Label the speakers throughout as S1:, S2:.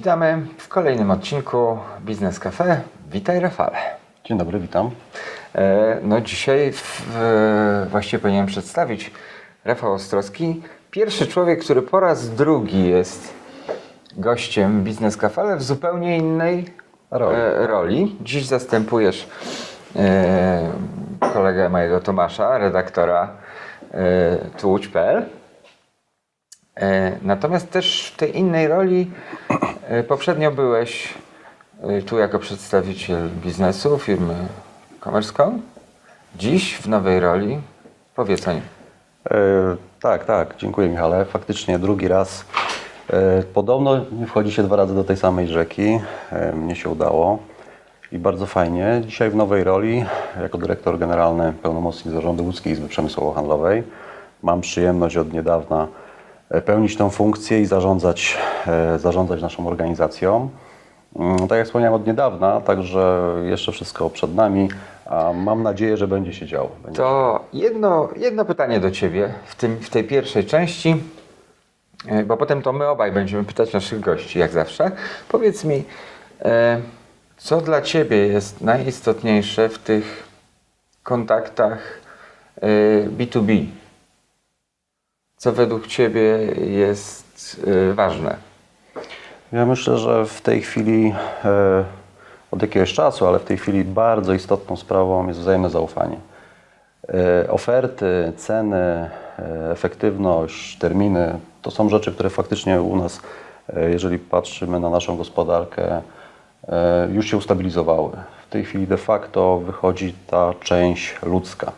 S1: Witamy w kolejnym odcinku Biznes Cafe. Witaj Rafale.
S2: Dzień dobry, witam.
S1: E, No dzisiaj w, e, właściwie powinienem przedstawić Rafał Ostrowski. Pierwszy człowiek, który po raz drugi jest gościem Biznes Cafe, ale w zupełnie innej
S2: Roli.
S1: e, roli. Dziś zastępujesz e, kolegę mojego Tomasza, redaktora Tłucz.pl. E, Natomiast też w tej innej roli poprzednio byłeś tu jako przedstawiciel biznesu, firmy Commerce.com. Dziś w nowej roli. Powiedz o nim.
S2: E, tak, tak, dziękuję Michale. Faktycznie drugi raz. E, podobno nie wchodzi się dwa razy do tej samej rzeki. E, mnie się udało i bardzo fajnie. Dzisiaj w nowej roli, jako dyrektor generalny, pełnomocnik zarządu Łódzkiej Izby Przemysłowo-Handlowej, mam przyjemność od niedawna e, pełnić tę funkcję i zarządzać, zarządzać naszą organizacją. Mm, Tak jak wspomniałem od niedawna, także jeszcze wszystko przed nami, a mam nadzieję, że będzie się działo. Będzie
S1: To jedno, jedno pytanie do Ciebie w, tym, w tej pierwszej części, e, bo potem to my obaj będziemy pytać naszych gości, jak zawsze. Powiedz mi, e, co dla Ciebie jest najistotniejsze w tych kontaktach e, B2B? Co według Ciebie jest e, ważne?
S2: Ja myślę, że w tej chwili, e, od jakiegoś czasu, ale w tej chwili bardzo istotną sprawą jest wzajemne zaufanie. E, oferty, ceny, e, efektywność, terminy to są rzeczy, które faktycznie u nas, jeżeli patrzymy na naszą gospodarkę, już się ustabilizowały. W tej chwili de facto wychodzi ta część ludzka.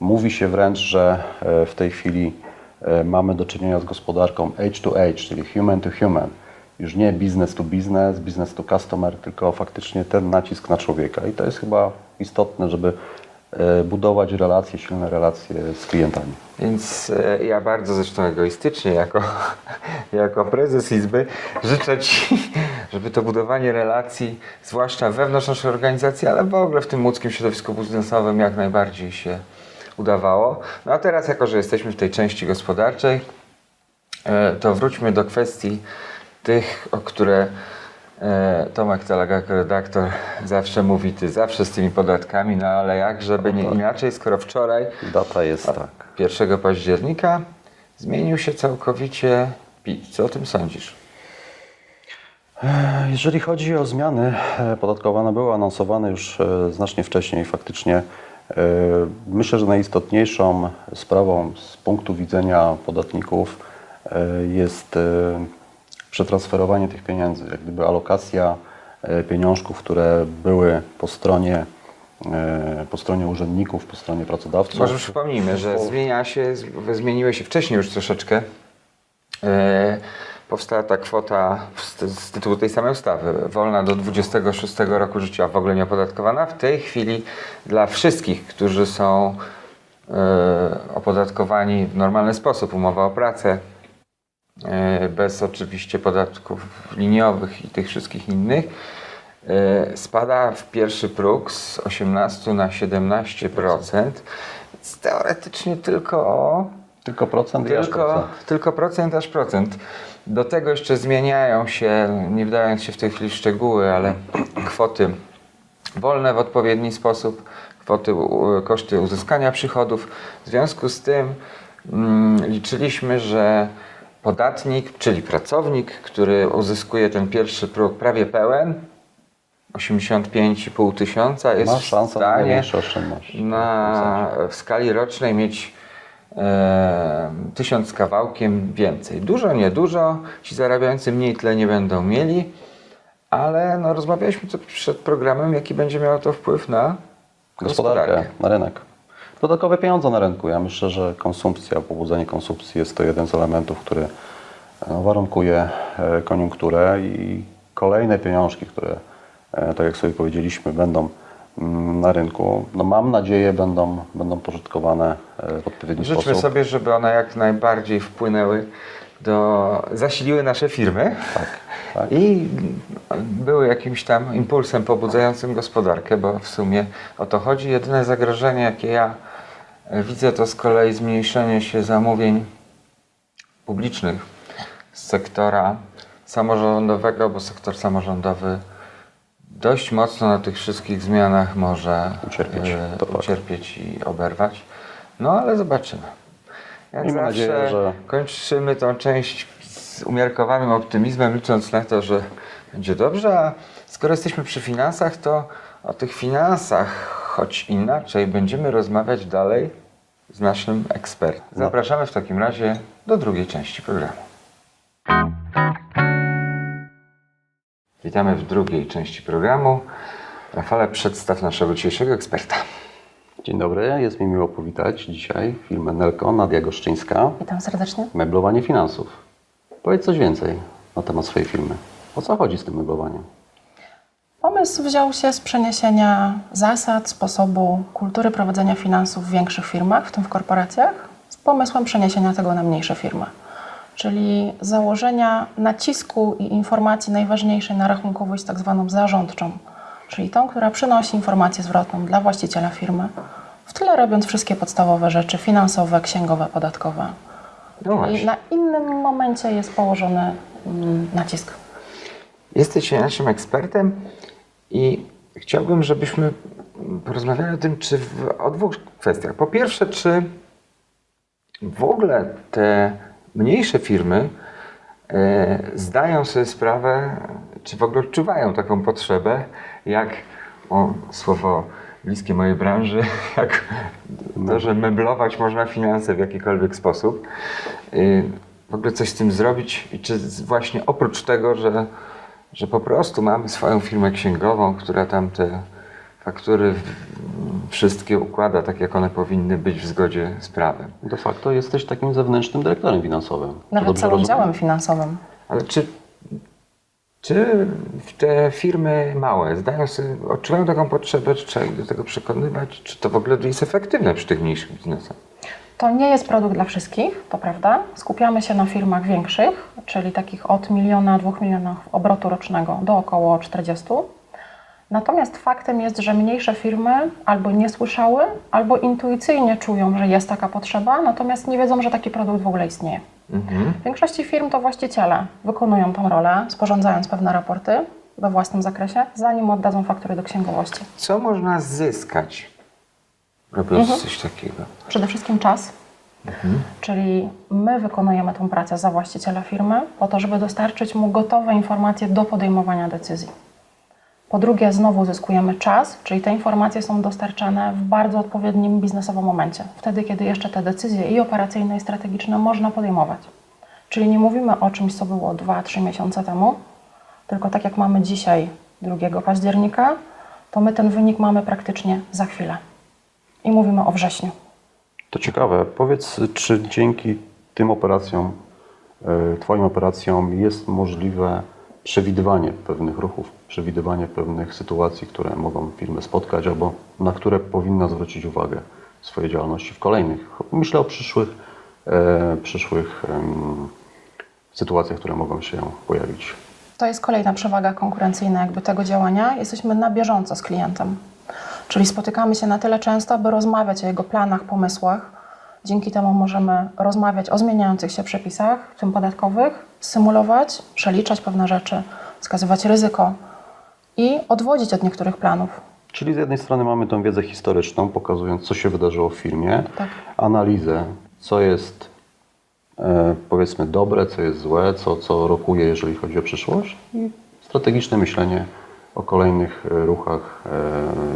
S2: Mówi się wręcz, że w tej chwili mamy do czynienia z gospodarką age to age, czyli human to human. Już nie business to business, business to customer, tylko faktycznie ten nacisk na człowieka. I to jest chyba istotne, żeby e, budować relacje, silne relacje z klientami.
S1: Więc e, ja bardzo zresztą egoistycznie, jako, jako prezes Izby, życzę Ci, żeby to budowanie relacji, zwłaszcza wewnątrz naszej organizacji, ale w ogóle w tym łódzkim środowisku biznesowym jak najbardziej się udawało. No a teraz, jako że jesteśmy w tej części gospodarczej, e, to wróćmy do kwestii tych, o które e, Tomek Talaga jako redaktor zawsze mówi, ty zawsze z tymi podatkami, no ale jak, żeby nie inaczej, skoro wczoraj
S2: Data jest tak.
S1: 1 października zmienił się całkowicie PIT. Co o tym sądzisz?
S2: Jeżeli chodzi o zmiany e, podatkowe, one były anonsowane już e, znacznie wcześniej. Faktycznie e, myślę, że najistotniejszą sprawą z punktu widzenia podatników e, jest e, przetransferowanie tych pieniędzy, jak gdyby alokacja e, pieniążków, które były po stronie, e, po stronie urzędników, po stronie pracodawców.
S1: Może przypomnijmy, że zmienia się, zmieniły się wcześniej już troszeczkę. E, powstała ta kwota z, tytułu tej samej ustawy, wolna do 26 roku życia, w ogóle nieopodatkowana. W tej chwili dla wszystkich, którzy są opodatkowani w normalny sposób, umowa o pracę, bez oczywiście podatków liniowych i tych wszystkich innych, e, spada w pierwszy próg z 18 na 17%. Więc teoretycznie tylko o
S2: Tylko procent i aż
S1: tylko,
S2: procent.
S1: tylko procent aż procent. Do tego jeszcze zmieniają się, nie wdając się w tej chwili w szczegóły, ale kwoty wolne w odpowiedni sposób, kwoty, koszty uzyskania przychodów. W związku z tym mm, liczyliśmy, że podatnik, czyli pracownik, który uzyskuje ten pierwszy próg prawie pełen, 85,5 tysiąca, jest
S2: Ma
S1: w stanie na, w skali rocznej mieć e, tysiąc kawałkiem więcej. Dużo, niedużo. Ci zarabiający mniej tyle nie będą mieli, ale no, rozmawialiśmy tu przed programem, jaki będzie miało to wpływ na
S2: gospodarkę, na rynek. Dodatkowe pieniądze na rynku. Ja myślę, że konsumpcja, pobudzenie konsumpcji jest to jeden z elementów, który no, warunkuje e, koniunkturę i kolejne pieniążki, które, e, tak jak sobie powiedzieliśmy, będą mm, na rynku, no mam nadzieję będą, będą pożytkowane e, w odpowiedni
S1: Życzmy
S2: sposób.
S1: sobie, żeby one jak najbardziej wpłynęły do, zasiliły nasze firmy
S2: tak.
S1: i były jakimś tam impulsem pobudzającym gospodarkę, bo w sumie o to chodzi. Jedyne zagrożenie, jakie ja e, widzę, to z kolei zmniejszenie się zamówień publicznych z sektora samorządowego, bo sektor samorządowy dość mocno na tych wszystkich zmianach może
S2: Ucierpieć,
S1: e,
S2: to fakt.
S1: ucierpieć i oberwać. No ale zobaczymy. Jak
S2: Miejmy
S1: zawsze
S2: nadzieję, że-
S1: kończymy tą część z umiarkowanym optymizmem, licząc na to, że będzie dobrze, a skoro jesteśmy przy finansach, to o tych finansach, choć inaczej, będziemy rozmawiać dalej z naszym ekspertem.
S2: No.
S1: Zapraszamy w takim razie do drugiej części programu. Witamy w drugiej części programu. Rafale, przedstaw naszego dzisiejszego eksperta.
S2: Dzień dobry, jest mi miło powitać dzisiaj firmę Nelko, Nadia Goszczyńska,
S3: Witam serdecznie.
S2: meblowanie finansów. Powiedz coś więcej na temat swojej firmy. O co chodzi z tym meblowaniem?
S3: Pomysł wziął się z przeniesienia zasad, sposobu, kultury prowadzenia finansów w większych firmach, w tym w korporacjach, z pomysłem przeniesienia tego na mniejsze firmy. Czyli założenia nacisku i informacji najważniejszej na rachunkowość, tak zwaną zarządczą, czyli tą, która przynosi informację zwrotną dla właściciela firmy, w tyle robiąc wszystkie podstawowe rzeczy finansowe, księgowe, podatkowe.
S1: No
S3: I na innym momencie jest położony mm, nacisk.
S1: Jesteś naszym ekspertem i chciałbym, żebyśmy porozmawiali o tym, czy w, o dwóch kwestiach. Po pierwsze, czy w ogóle te mniejsze firmy e, zdają sobie sprawę, czy w ogóle odczuwają taką potrzebę, jak o słowo bliskie mojej branży, jak to, że meblować można finanse w jakikolwiek sposób. Y, W ogóle coś z tym zrobić i czy właśnie oprócz tego, że, że po prostu mamy swoją firmę księgową, która tam te faktury wszystkie układa tak, jak one powinny być w zgodzie z prawem.
S2: De facto jesteś takim zewnętrznym dyrektorem finansowym.
S3: Nawet całym
S2: rozumiem?
S3: działem finansowym.
S1: Ale czy, czy te firmy małe zdają sobie, odczuwają taką potrzebę, czy trzeba ich do tego przekonywać, czy to w ogóle jest efektywne przy tych mniejszych biznesach?
S3: To nie jest produkt dla wszystkich, to prawda. Skupiamy się na firmach większych, czyli takich od miliona, dwóch milionów obrotu rocznego do około 40. Natomiast faktem jest, że mniejsze firmy albo nie słyszały, albo intuicyjnie czują, że jest taka potrzeba, natomiast nie wiedzą, że taki produkt w ogóle istnieje.
S1: Mhm.
S3: W większości firm to właściciele wykonują tą rolę, sporządzając pewne raporty we własnym zakresie, zanim oddadzą faktury do księgowości.
S1: Co można zyskać, robiąc
S3: Mhm.
S1: coś takiego?
S3: Przede wszystkim czas, czyli my wykonujemy tą pracę za właściciela firmy po to, żeby dostarczyć mu gotowe informacje do podejmowania decyzji. Po drugie, znowu zyskujemy czas, czyli te informacje są dostarczane w bardzo odpowiednim biznesowo momencie, wtedy, kiedy jeszcze te decyzje i operacyjne, i strategiczne można podejmować. Czyli nie mówimy o czymś, co było 2-3 miesiące temu, tylko tak jak mamy dzisiaj, 2 października, to my ten wynik mamy praktycznie za chwilę. I mówimy o wrześniu.
S2: To ciekawe. Powiedz, czy dzięki tym operacjom, e, Twoim operacjom jest możliwe przewidywanie pewnych ruchów, przewidywanie pewnych sytuacji, które mogą firmę spotkać albo na które powinna zwrócić uwagę w swojej działalności w kolejnych. Myślę o przyszłych, e, przyszłych em, sytuacjach, które mogą się pojawić.
S3: To jest kolejna przewaga konkurencyjna jakby tego działania. Jesteśmy na bieżąco z klientem. Czyli spotykamy się na tyle często, aby rozmawiać o jego planach, pomysłach. Dzięki temu możemy rozmawiać o zmieniających się przepisach, w tym podatkowych, symulować, przeliczać pewne rzeczy, wskazywać ryzyko i odwodzić od niektórych planów.
S2: Czyli z jednej strony mamy tą wiedzę historyczną, pokazując, co się wydarzyło w firmie,
S3: Tak.
S2: analizę, co jest e, powiedzmy dobre, co jest złe, co, co rokuje, jeżeli chodzi o przyszłość i strategiczne myślenie o kolejnych e, ruchach,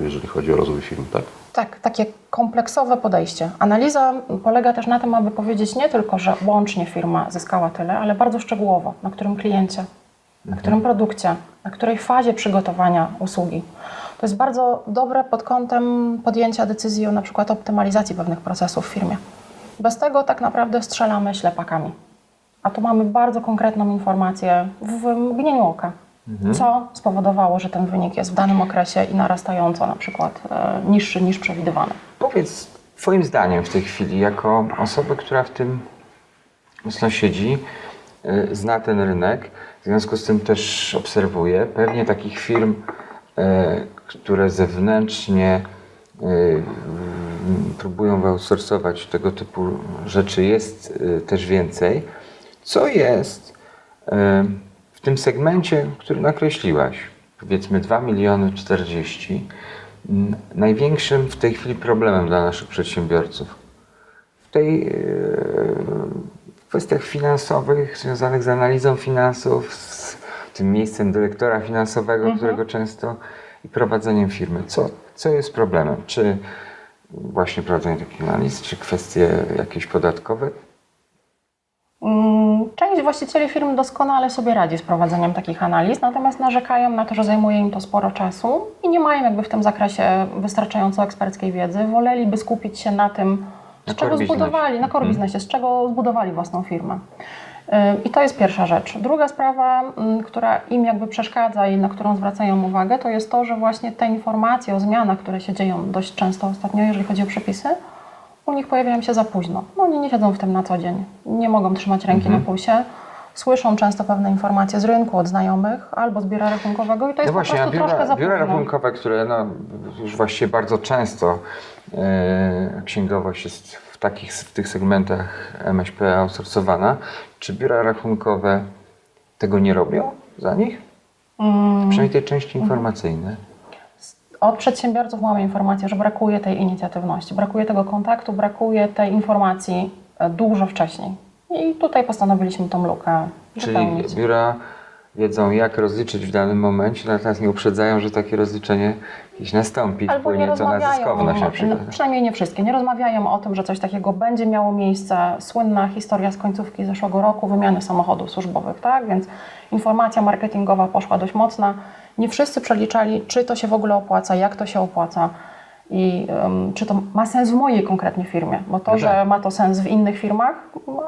S2: e, jeżeli chodzi o rozwój firmy, tak?
S3: Tak, takie kompleksowe podejście. Analiza polega też na tym, aby powiedzieć nie tylko, że łącznie firma zyskała tyle, ale bardzo szczegółowo, na którym kliencie, na którym produkcie, na której fazie przygotowania usługi. To jest bardzo dobre pod kątem podjęcia decyzji o na przykład optymalizacji pewnych procesów w firmie. Bez tego tak naprawdę strzelamy ślepakami. A tu mamy bardzo konkretną informację w mgnieniu oka. Co spowodowało, że ten wynik jest w danym okresie i narastająco na przykład e, niższy niż przewidywany.
S1: Powiedz Twoim zdaniem w tej chwili, jako osoby, która w tym mocno siedzi, y, zna ten rynek, w związku z tym też obserwuje, pewnie takich firm, y, które zewnętrznie próbują wyoutsourcować tego typu rzeczy, jest też więcej. Co jest tym segmencie, który nakreśliłaś, powiedzmy 2 miliony 40, m, największym w tej chwili problemem dla naszych przedsiębiorców? W tej e, w kwestiach finansowych, związanych z analizą finansów, z tym miejscem dyrektora finansowego, którego często i prowadzeniem firmy. Co, co jest problemem? Czy właśnie prowadzenie takich analiz, czy kwestie jakieś podatkowe?
S3: Mm, Część właścicieli firm doskonale sobie radzi z prowadzeniem takich analiz, natomiast narzekają na to, że zajmuje im to sporo czasu i nie mają jakby w tym zakresie wystarczająco eksperckiej wiedzy. Woleliby skupić się na tym, z
S1: Na
S3: czego zbudowali, na core biznesie, z czego zbudowali własną firmę. Yy, I to jest pierwsza rzecz. Druga sprawa, mm, która im jakby przeszkadza i na którą zwracają uwagę, to jest to, że właśnie te informacje o zmianach, które się dzieją dość często ostatnio, jeżeli chodzi o przepisy, u nich pojawiają się za późno. No oni nie siedzą w tym na co dzień, nie mogą trzymać ręki
S1: Mhm.
S3: na pulsie. Słyszą często pewne informacje z rynku od znajomych albo z biura rachunkowego i to jest
S1: No właśnie,
S3: po
S1: a
S3: prostu troszkę
S1: biura,
S3: za
S1: biura
S3: późno.
S1: rachunkowe, które no, już właściwie bardzo często e, księgowość jest w takich w tych segmentach MŚP outsourcowana, czy biura rachunkowe tego nie robią za nich?
S3: Mm,
S1: Przynajmniej tej części informacyjnej.
S3: Od przedsiębiorców mamy informację, że brakuje tej inicjatywności, brakuje tego kontaktu, brakuje tej informacji e, dużo wcześniej. I tutaj postanowiliśmy tą lukę
S1: Czyli
S3: wypełnić.
S1: biura wiedzą, jak rozliczyć w danym momencie, natomiast nie uprzedzają, że takie rozliczenie jakieś nastąpi,
S3: Albo nie
S1: wpłynie to na zyskowność na
S3: no,
S1: przykład.
S3: przynajmniej nie wszystkie, nie rozmawiają o tym, że coś takiego będzie miało miejsce. Słynna historia z końcówki zeszłego roku, wymiany samochodów służbowych, tak? Więc informacja marketingowa poszła dość mocna. Nie wszyscy przeliczali, czy to się w ogóle opłaca, jak to się opłaca i em, czy to ma sens w mojej konkretnie firmie, bo to,
S1: No
S3: że
S1: tak.
S3: ma to sens w innych firmach,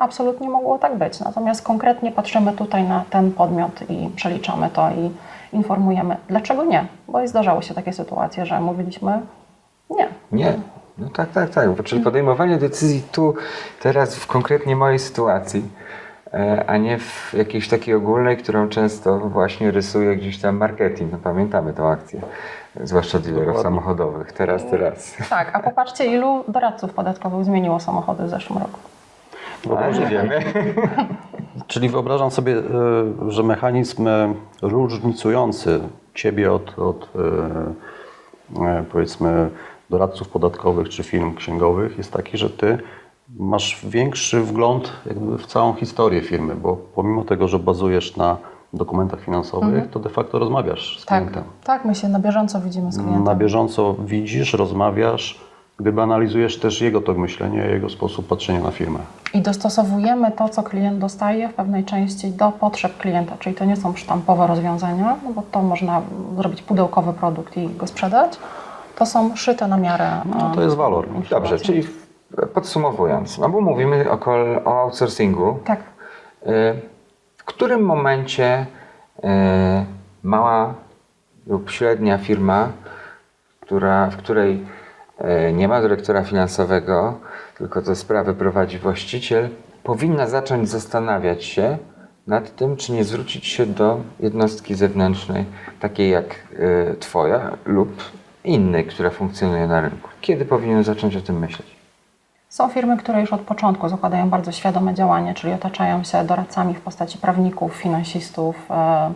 S3: absolutnie mogło tak być. Natomiast konkretnie patrzymy tutaj na ten podmiot i przeliczamy to i informujemy. Dlaczego nie? Bo i zdarzały się takie sytuacje, że mówiliśmy nie.
S1: Nie. No tak, tak, tak. Czyli podejmowanie decyzji tu, teraz w konkretnie mojej sytuacji, e, a nie w jakiejś takiej ogólnej, którą często właśnie rysuje gdzieś tam marketing. No pamiętamy tą akcję, zwłaszcza dealerów samochodowych. Teraz, teraz.
S3: Tak, a popatrzcie, ilu doradców podatkowych zmieniło samochody w zeszłym roku.
S1: Ale nie wiemy.
S2: Czyli wyobrażam sobie, e, że mechanizm e, różnicujący Ciebie od, od e, powiedzmy doradców podatkowych czy firm księgowych jest taki, że Ty masz większy wgląd jakby w całą historię firmy, bo pomimo tego, że bazujesz na dokumentach finansowych, to de facto rozmawiasz z
S3: Tak,
S2: klientem.
S3: tak, my się na bieżąco widzimy z klientem.
S2: Na bieżąco widzisz, rozmawiasz, gdyby analizujesz też jego tok myślenia, jego sposób patrzenia na firmę.
S3: I dostosowujemy to, co klient dostaje w pewnej części do potrzeb klienta, czyli to nie są sztampowe rozwiązania, no bo to można zrobić pudełkowy produkt i go sprzedać. To są szyte na miarę.
S2: No, to
S3: e,
S2: jest walor.
S1: Dobrze, czyli podsumowując, no bo mówimy o, outsourcingu.
S3: Tak.
S1: Y, którym momencie y, mała lub średnia firma, która, w której y, nie ma dyrektora finansowego, tylko te sprawy prowadzi właściciel, powinna zacząć zastanawiać się nad tym, czy nie zwrócić się do jednostki zewnętrznej, takiej jak y, Twoja lub innej, która funkcjonuje na rynku. Kiedy powinien zacząć o tym myśleć?
S3: Są firmy, które już od początku zakładają bardzo świadome działanie, czyli otaczają się doradcami w postaci prawników, finansistów. e,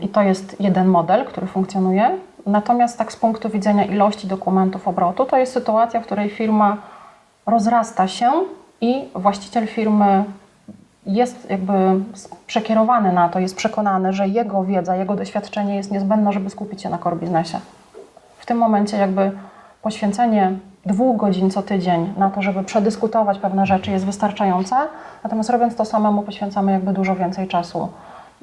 S3: I to jest jeden model, który funkcjonuje. Natomiast tak z punktu widzenia ilości dokumentów obrotu, to jest sytuacja, w której firma rozrasta się i właściciel firmy jest jakby przekierowany na to, jest przekonany, że jego wiedza, jego doświadczenie jest niezbędne, żeby skupić się na core biznesie. W tym momencie jakby poświęcenie dwóch godzin co tydzień na to, żeby przedyskutować pewne rzeczy jest wystarczające, natomiast robiąc to samemu poświęcamy jakby dużo więcej czasu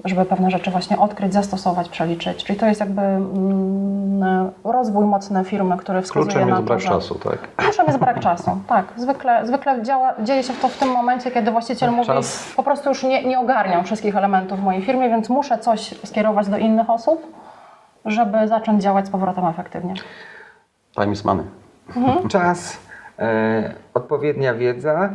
S3: żeby pewne rzeczy właśnie odkryć, zastosować, przeliczyć. Czyli to jest jakby mm, rozwój mocny firmy, który wskazuje
S2: Kluczem
S3: na
S2: jest
S3: to,
S2: brak
S3: że...
S2: czasu, tak?
S3: Kluczem jest brak czasu, tak. Zwykle, zwykle działa, dzieje się to w tym momencie, kiedy właściciel mówi,
S2: Czas.
S3: po prostu już nie, nie ogarniam wszystkich elementów w mojej firmie, więc muszę coś skierować do innych osób, żeby zacząć działać z powrotem efektywnie.
S2: Time is money.
S1: Czas, e, odpowiednia wiedza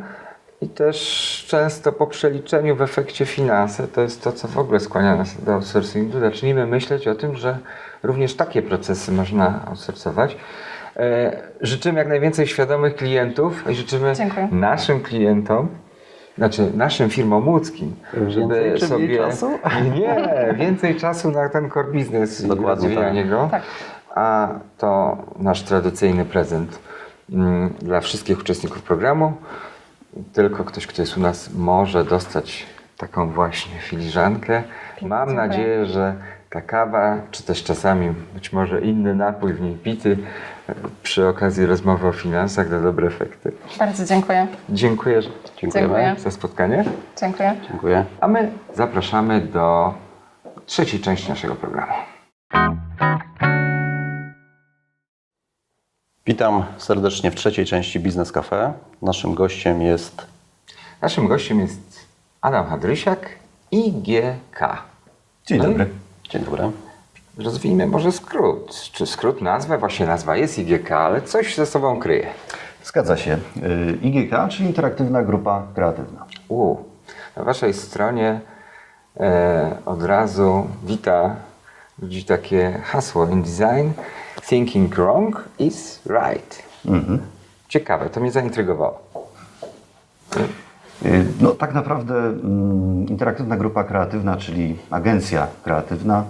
S1: i też często po przeliczeniu w efekcie finanse, to jest to, co w ogóle skłania nas do outsourcingu, zacznijmy myśleć o tym, że również takie procesy można outsourcować. E, życzymy jak najwięcej świadomych klientów i życzymy
S3: Dziękuję.
S1: naszym klientom, znaczy naszym firmom łódzkim,
S2: Więcej czy mniej czasu?
S1: Nie, więcej czasu na ten core business i
S2: Dokładnie
S1: rozwijanie
S2: tak.
S1: go.
S3: Tak.
S1: A to nasz tradycyjny prezent mm, dla wszystkich uczestników programu. Tylko ktoś, kto jest u nas, może dostać taką właśnie filiżankę. Mam
S3: dziękuję.
S1: nadzieję, że ta kawa, czy też czasami być może inny napój w niej pity, e, przy okazji rozmowy o finansach da dobre efekty.
S3: Bardzo dziękuję.
S1: Dziękuję
S2: Dziękujemy.
S3: Dziękuję.
S1: za spotkanie.
S3: Dziękuję.
S2: Dziękuję.
S1: A my zapraszamy do trzeciej części naszego programu.
S2: Witam serdecznie w trzeciej części Biznes Cafe. Naszym gościem jest
S1: Naszym gościem jest Adam Hadrysiak, IGK.
S4: Dzień
S1: No i
S4: dobry.
S2: Dzień dobry.
S1: Rozwijmy może skrót. Czy skrót nazwę? Właśnie nazwa jest IGK, ale coś ze sobą kryje.
S4: Zgadza się. Y, IGK, czyli Interaktywna Grupa Kreatywna.
S1: U, na waszej stronie e, od razu wita ludzi takie hasło InDesign Thinking wrong is right.
S4: Mhm.
S1: Ciekawe, to mnie zaintrygowało.
S4: Y, No tak naprawdę mm, Interaktywna Grupa Kreatywna, czyli agencja kreatywna,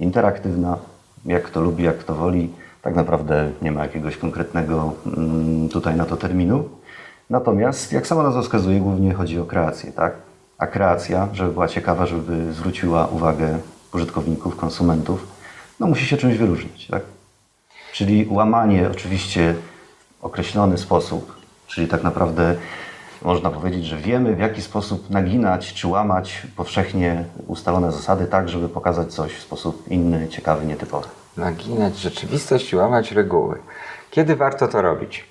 S4: interaktywna, jak kto lubi, jak kto woli. Tak naprawdę nie ma jakiegoś konkretnego mm, tutaj na to terminu. Natomiast, jak sama nazwa wskazuje, głównie chodzi o kreację, tak? A kreacja, żeby była ciekawa, żeby zwróciła uwagę użytkowników, konsumentów, no musi się czymś wyróżnić, tak? Czyli łamanie oczywiście w określony sposób, czyli tak naprawdę można powiedzieć, że wiemy w jaki sposób naginać czy łamać powszechnie ustalone zasady tak, żeby pokazać coś w sposób inny, ciekawy, nietypowy.
S1: naginać rzeczywistość i łamać reguły. Kiedy warto to robić?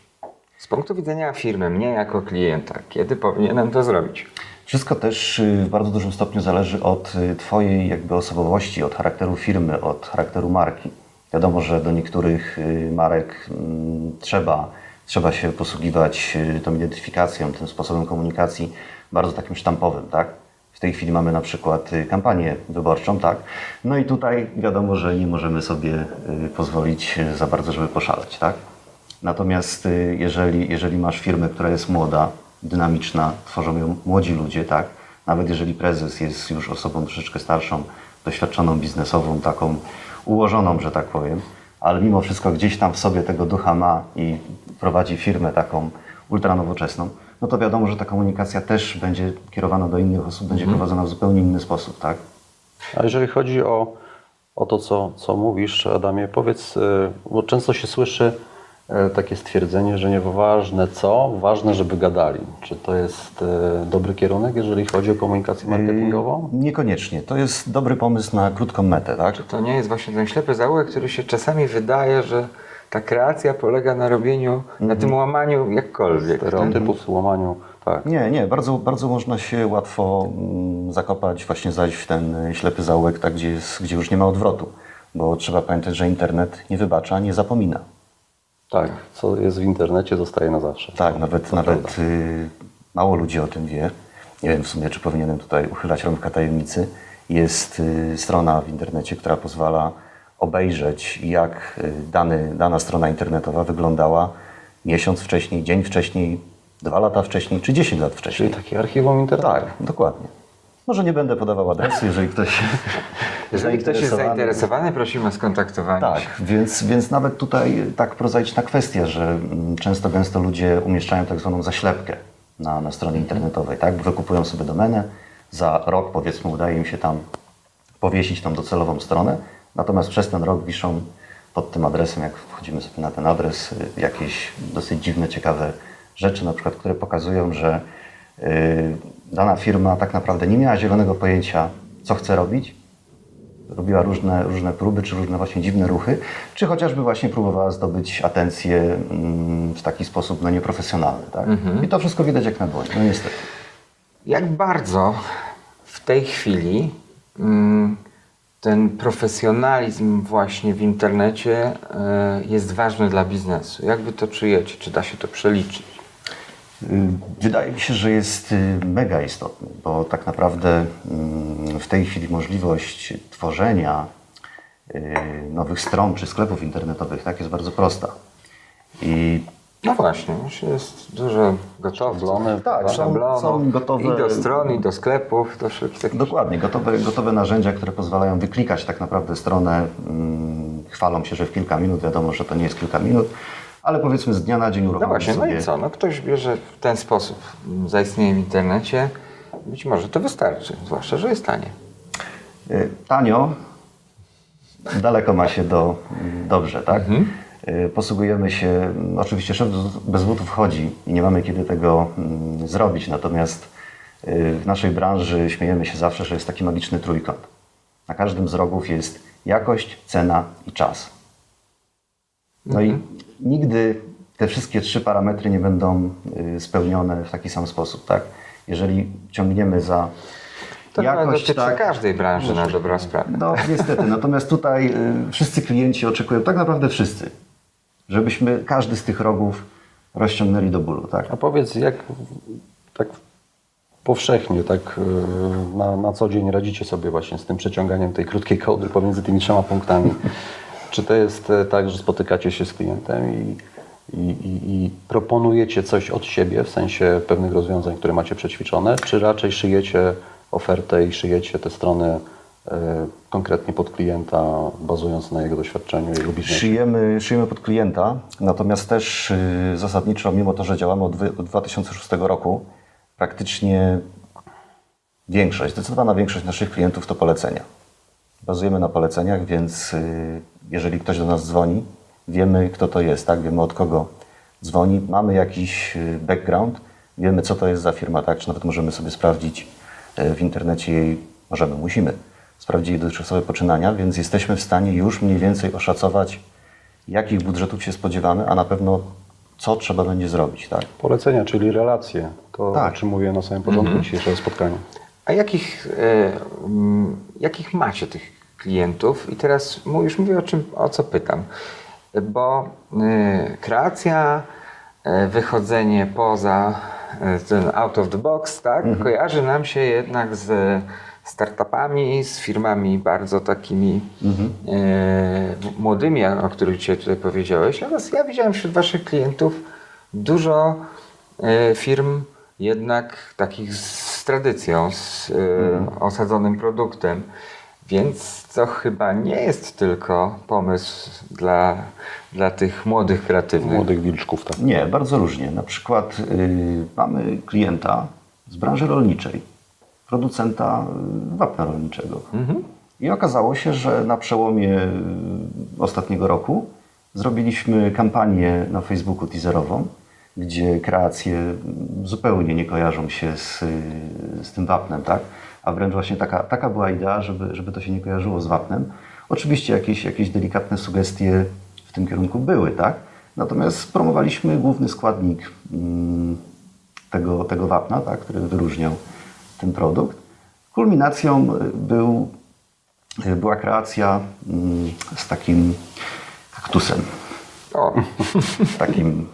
S1: Z punktu widzenia firmy, mnie jako klienta, kiedy powinienem to zrobić?
S4: Wszystko też y, w bardzo dużym stopniu zależy od y, Twojej jakby osobowości, od charakteru firmy, od charakteru marki. Wiadomo, że do niektórych y, marek mm, trzeba, trzeba się posługiwać y, tą identyfikacją, tym sposobem komunikacji bardzo takim sztampowym, tak? W tej chwili mamy na przykład y, kampanię wyborczą, tak? No i tutaj wiadomo, że nie możemy sobie pozwolić za bardzo, żeby poszaleć, tak? Natomiast jeżeli, jeżeli masz firmę, która jest młoda, dynamiczna, tworzą ją młodzi ludzie, tak? Nawet jeżeli prezes jest już osobą troszeczkę starszą, doświadczoną biznesową, taką ułożoną, że tak powiem, ale mimo wszystko gdzieś tam w sobie tego ducha ma i prowadzi firmę taką ultranowoczesną, no to wiadomo, że ta komunikacja też będzie kierowana do innych osób, będzie prowadzona w zupełnie inny sposób, tak?
S2: A jeżeli chodzi o, o to, co, co mówisz, Adamie, powiedz, y, bo często się słyszy takie stwierdzenie, że nieważne co, ważne, żeby gadali. Czy to jest y, dobry kierunek, jeżeli chodzi o komunikację marketingową?
S4: Yy, Niekoniecznie. To jest dobry pomysł na krótką metę, tak?
S1: Czy to nie jest właśnie ten ślepy zaułek, który się czasami wydaje, że ta kreacja polega na robieniu, na tym łamaniu jakkolwiek. tak?
S2: Stereotypów, łamaniu, tak.
S4: Nie, nie, bardzo, bardzo można się łatwo mm, zakopać, właśnie zajść w ten ślepy zaułek, tak, gdzie, jest, gdzie już nie ma odwrotu. Bo trzeba pamiętać, że internet nie wybacza, nie zapomina.
S2: Tak, co jest w internecie, zostaje na zawsze.
S4: Tak, nawet,
S2: to
S4: nawet y, mało ludzi o tym wie. Nie wiem w sumie, czy powinienem tutaj uchylać rąbka tajemnicy. Jest y, strona w internecie, która pozwala obejrzeć, jak y, dany, dana strona internetowa wyglądała miesiąc wcześniej, dzień wcześniej, dwa lata wcześniej, czy 10 lat wcześniej.
S2: Czyli takie archiwum internetu.
S4: Tak, dokładnie. Może nie będę podawał adresu, jeżeli ktoś.
S1: Jeżeli ktoś jest zainteresowany, prosimy o skontaktowanie
S4: Tak, więc, więc nawet tutaj tak prozaiczna kwestia, że mm, często gęsto ludzie umieszczają tak zwaną zaślepkę na, na stronie internetowej, tak? Wykupują sobie domenę, za rok powiedzmy udaje im się tam powiesić tą docelową stronę, natomiast przez ten rok wiszą pod tym adresem, jak wchodzimy sobie na ten adres, jakieś dosyć dziwne, ciekawe rzeczy, na przykład, które pokazują, że dana firma tak naprawdę nie miała zielonego pojęcia, co chce robić. Robiła różne, różne próby, czy różne właśnie dziwne ruchy, czy chociażby właśnie próbowała zdobyć atencję mm, w taki sposób no, nieprofesjonalny. Tak? I to wszystko widać jak na dłoni, no niestety.
S1: Jak bardzo w tej chwili mm, ten profesjonalizm właśnie w internecie e, jest ważny dla biznesu? Jak wy to czujecie? Czy da się to przeliczyć?
S4: Y, Wydaje mi się, że jest y, mega istotny, bo tak naprawdę mm, w tej chwili możliwość tworzenia y, nowych stron czy sklepów internetowych tak, jest bardzo prosta. I
S1: No właśnie, już jest dużo gotowych.
S2: Szablony.
S4: Tak, są- są gotowe-
S1: I do stron, i do sklepów, do wszelkich takich
S4: dokładnie, gotowe, gotowe narzędzia, które pozwalają wyklikać tak naprawdę stronę, mm, chwalą się, że w kilka minut, wiadomo, że to nie jest kilka minut, ale powiedzmy z dnia na dzień
S1: No
S4: uruchomić
S1: właśnie, no
S4: sobie...
S1: i co? No ktoś bierze w ten sposób, zaistnieje w internecie, być może to wystarczy, zwłaszcza, że jest tanie.
S4: Y, Tanio, daleko ma się do dobrze, tak? Y, Posługujemy się, mm, oczywiście szef bez butów chodzi i nie mamy kiedy tego mm, zrobić, natomiast y, w naszej branży śmiejemy się zawsze, że jest taki magiczny trójkąt. Na każdym z rogów jest jakość, cena i czas. No i nigdy te wszystkie trzy parametry nie będą y, spełnione w taki sam sposób, tak? Jeżeli ciągniemy za
S1: To
S4: jakość,
S1: dotyczy
S4: tak,
S1: każdej branży na dobrą sprawę.
S4: no niestety, natomiast tutaj y, wszyscy klienci oczekują, tak naprawdę wszyscy, żebyśmy każdy z tych rogów rozciągnęli do bólu, tak?
S2: A powiedz, jak tak powszechnie, tak e, na, na co dzień radzicie sobie właśnie z tym przeciąganiem tej krótkiej kołdy pomiędzy tymi trzema punktami? Czy to jest e, tak, że spotykacie się z klientem i, i, i, i proponujecie coś od siebie, w sensie pewnych rozwiązań, które macie przećwiczone, czy raczej szyjecie ofertę i szyjecie te strony e, konkretnie pod klienta, bazując na jego doświadczeniu, jego biznesie?
S4: Szyjemy, szyjemy pod klienta, natomiast też y, zasadniczo, mimo to, że działamy od, od 2006 roku, praktycznie większość, zdecydowana większość naszych klientów to polecenia. Bazujemy na poleceniach, więc y, jeżeli ktoś do nas dzwoni, wiemy kto to jest, tak? wiemy od kogo dzwoni, mamy jakiś y, background, wiemy co to jest za firma, tak? czy nawet możemy sobie sprawdzić y, w internecie jej, możemy, musimy sprawdzić jej dotychczasowe poczynania, więc jesteśmy w stanie już mniej więcej oszacować, jakich budżetów się spodziewamy, a na pewno co trzeba będzie zrobić. Tak?
S2: Polecenia, czyli relacje, to
S4: Tak.
S2: o czym mówię na samym początku dzisiejszego spotkania.
S1: A jakich, e, mm, jakich macie tych klientów? I teraz już mówię o, czym, o co pytam. Bo e, kreacja, e, wychodzenie poza e, ten out of the box, tak, kojarzy nam się jednak z startupami, z firmami bardzo takimi e, w- młodymi, o których dzisiaj tutaj powiedziałeś. Natomiast ja widziałem wśród waszych klientów dużo e, firm jednak takich z tradycją, z e, osadzonym produktem. Więc to chyba nie jest tylko pomysł dla, dla tych młodych, kreatywnych.
S2: Młodych wilczków, tak.
S4: Nie, bardzo różnie. Na przykład y, mamy klienta z branży rolniczej, producenta y, wapna rolniczego. I okazało się, że na przełomie y, ostatniego roku zrobiliśmy kampanię na Facebooku teaserową, gdzie kreacje zupełnie nie kojarzą się z, z tym wapnem, tak? A wręcz właśnie taka, taka była idea, żeby, żeby to się nie kojarzyło z wapnem. Oczywiście jakieś, jakieś delikatne sugestie w tym kierunku były, tak? Natomiast promowaliśmy główny składnik mm, tego, tego wapna, tak, który wyróżniał ten produkt. Kulminacją był, była kreacja mm, z takim kaktusem,
S1: O,
S4: takim.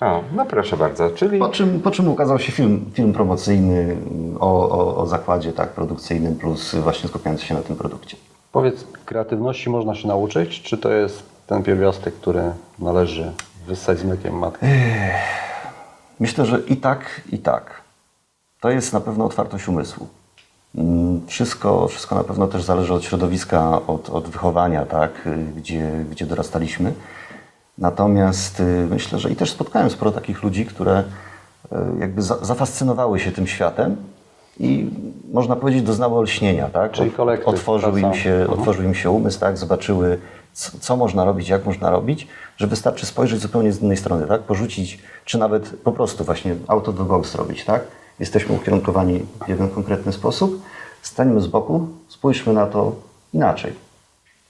S1: O, no proszę bardzo. Czyli
S4: Po czym, po czym ukazał się film, film promocyjny mm, o, o, o zakładzie tak, produkcyjnym plus właśnie skupiający się na tym produkcie.
S2: Powiedz, kreatywności można się nauczyć, czy to jest ten pierwiastek, który należy wyssać z mlekiem matki?
S4: Myślę, że i tak, i tak. To jest na pewno otwartość umysłu. Mm, Wszystko, wszystko na pewno też zależy od środowiska, od, od wychowania, tak, y, gdzie, gdzie dorastaliśmy. Natomiast y, myślę, że i też spotkałem sporo takich ludzi, które y, jakby za, zafascynowały się tym światem i można powiedzieć doznały olśnienia, tak?
S2: Czyli kolektyw,
S4: Otworzył im, się,
S2: Mhm.
S4: otworzył im się umysł, tak? Zobaczyły, co, co można robić, jak można robić, że wystarczy spojrzeć zupełnie z innej strony, tak? Porzucić, czy nawet po prostu właśnie out of the box robić, tak? jesteśmy ukierunkowani w jeden konkretny sposób, stańmy z boku, spójrzmy na to inaczej.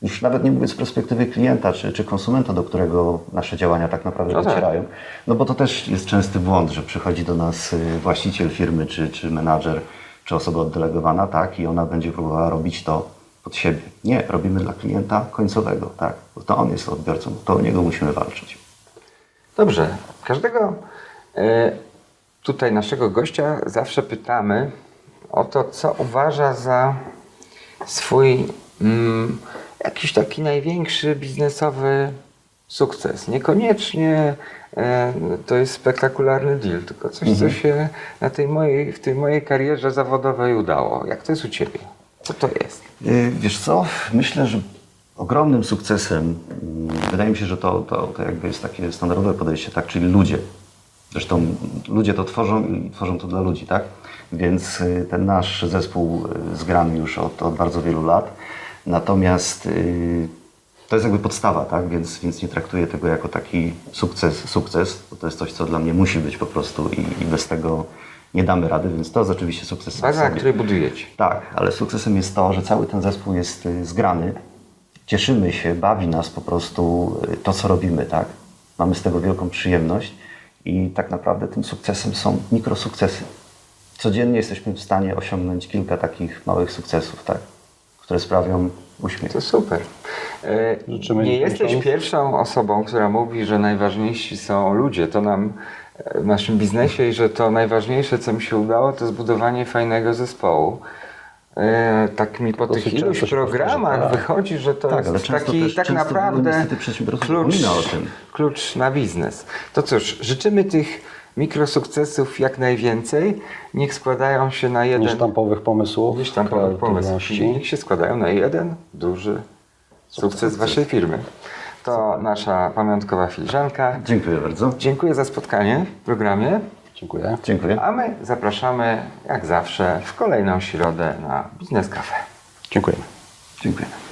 S4: Już nawet nie mówię z perspektywy klienta czy, czy konsumenta, do którego nasze działania tak naprawdę
S1: No tak.
S4: docierają. No bo to też jest częsty błąd, że przychodzi do nas y, właściciel firmy, czy, czy menadżer, czy osoba oddelegowana, tak, i ona będzie próbowała robić to pod siebie. Nie, robimy dla klienta końcowego, tak, bo to on jest odbiorcą, to o niego musimy walczyć.
S1: Dobrze. Każdego e, tutaj naszego gościa zawsze pytamy o to, co uważa za swój mm, jakiś taki największy biznesowy sukces. Niekoniecznie e, to jest spektakularny deal, tylko coś, co się na tej mojej, w tej mojej karierze zawodowej udało. Jak to jest u Ciebie? Co to jest?
S4: Y, Wiesz co, myślę, że ogromnym sukcesem, mm, wydaje mi się, że to, to, to jakby jest takie standardowe podejście, tak, czyli ludzie. Zresztą ludzie to tworzą i tworzą to dla ludzi, tak? Więc y, ten nasz zespół zgrany już od, od bardzo wielu lat. Natomiast y, to jest jakby podstawa, tak? Więc, więc nie traktuję tego jako taki sukces, sukces, bo to jest coś, co dla mnie musi być po prostu i, i bez tego nie damy rady, więc to jest oczywiście sukces.
S1: Baza, na której budujecie.
S4: Tak, ale sukcesem jest to, że cały ten zespół jest y, zgrany. Cieszymy się, bawi nas po prostu y, to, co robimy, tak? Mamy z tego wielką przyjemność i tak naprawdę tym sukcesem są mikrosukcesy. Codziennie jesteśmy w stanie osiągnąć kilka takich małych sukcesów, tak? Które sprawią uśmiech.
S1: To super. E,
S2: Życzymy
S1: nie jesteś pierwszą osobą, która mówi, że najważniejsi są ludzie. To nam e, w naszym biznesie i że to najważniejsze, co mi się udało, to zbudowanie fajnego zespołu. E, tak mi po tych iluś programach
S2: tak.
S1: wychodzi, że to
S4: Tak, ale
S1: jest
S4: często
S1: taki
S4: też-
S1: tak naprawdę klucz,
S4: o tym.
S1: klucz na biznes. To cóż, życzymy tych mikrosukcesów jak najwięcej. Niech składają się na jeden
S2: Niesztampowych pomysłów,
S1: Gdzieś tam pomysł.
S2: kreatywności.
S1: Niech się składają na jeden duży sukces waszej firmy. To nasza pamiątkowa filiżanka.
S4: Dziękuję bardzo.
S1: Dziękuję za spotkanie w programie,
S2: Dziękuję.
S4: Dziękuję.
S1: a my zapraszamy jak zawsze w kolejną środę na Biznes Cafe.
S2: Dziękujemy.
S4: Dziękujemy.